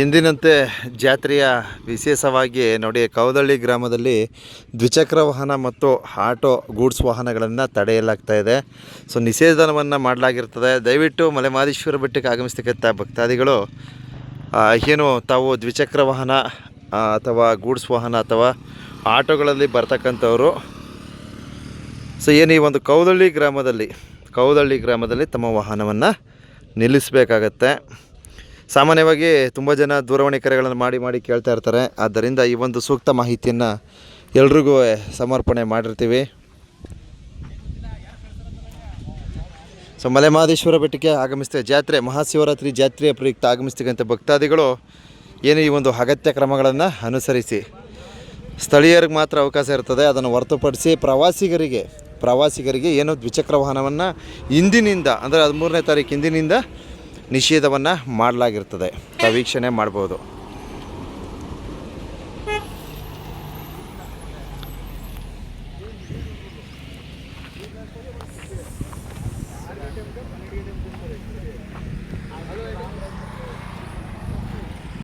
ಎಂದಿನಂತೆ ಜಾತ್ರೆಯ ವಿಶೇಷವಾಗಿ ನೋಡಿ, ಕೌದಳ್ಳಿ ಗ್ರಾಮದಲ್ಲಿ ದ್ವಿಚಕ್ರ ವಾಹನ ಮತ್ತು ಆಟೋ ಗೂಡ್ಸ್ ವಾಹನಗಳನ್ನು ತಡೆಯಲಾಗ್ತಾ ಇದೆ. ಸೊ ನಿಷೇಧನವನ್ನು ಮಾಡಲಾಗಿರ್ತದೆ. ದಯವಿಟ್ಟು ಮಲೆಮಾದೇಶ್ವರ ಬೆಟ್ಟಕ್ಕೆ ಆಗಮಿಸ್ತಕ್ಕಂಥ ಭಕ್ತಾದಿಗಳು ಏನು ತಾವು ದ್ವಿಚಕ್ರ ವಾಹನ ಅಥವಾ ಗೂಡ್ಸ್ ವಾಹನ ಅಥವಾ ಆಟೋಗಳಲ್ಲಿ ಬರ್ತಕ್ಕಂಥವರು, ಸೊ, ಏನು ಈ ಒಂದು ಕೌದಳ್ಳಿ ಗ್ರಾಮದಲ್ಲಿ ಕೌದಳ್ಳಿ ಗ್ರಾಮದಲ್ಲಿ ತಮ್ಮ ವಾಹನವನ್ನು ನಿಲ್ಲಿಸಬೇಕಾಗತ್ತೆ. ಸಾಮಾನ್ಯವಾಗಿ ತುಂಬ ಜನ ದೂರವಾಣಿ ಕರೆಗಳನ್ನು ಮಾಡಿ ಮಾಡಿ ಕೇಳ್ತಾ ಇರ್ತಾರೆ. ಆದ್ದರಿಂದ ಈ ಒಂದು ಸೂಕ್ತ ಮಾಹಿತಿಯನ್ನು ಎಲ್ರಿಗೂ ಸಮರ್ಪಣೆ ಮಾಡಿರ್ತೀವಿ. ಸೊ, ಮಲೆಮಹದೇಶ್ವರ ಬೆಟ್ಟಕ್ಕೆ ಆಗಮಿಸ್ತೇವೆ ಜಾತ್ರೆ, ಮಹಾಶಿವರಾತ್ರಿ ಜಾತ್ರೆಯ ಪ್ರಯುಕ್ತ ಆಗಮಿಸ್ತಕ್ಕಂಥ ಭಕ್ತಾದಿಗಳು ಏನು ಈ ಒಂದು ಅಗತ್ಯ ಕ್ರಮಗಳನ್ನು ಅನುಸರಿಸಿ, ಸ್ಥಳೀಯರಿಗೆ ಮಾತ್ರ ಅವಕಾಶ ಇರ್ತದೆ. ಅದನ್ನು ಹೊರತುಪಡಿಸಿ ಪ್ರವಾಸಿಗರಿಗೆ ಪ್ರವಾಸಿಗರಿಗೆ ಏನು ದ್ವಿಚಕ್ರ ವಾಹನವನ್ನು ಇಂದಿನಿಂದ, ಅಂದರೆ ಹದಿಮೂರನೇ ತಾರೀಕು ಇಂದಿನಿಂದ ನಿಷೇಧವನ್ನು ಮಾಡಲಾಗಿರ್ತದೆ. ತಾವು ವೀಕ್ಷಣೆ ಮಾಡ್ಬೋದು.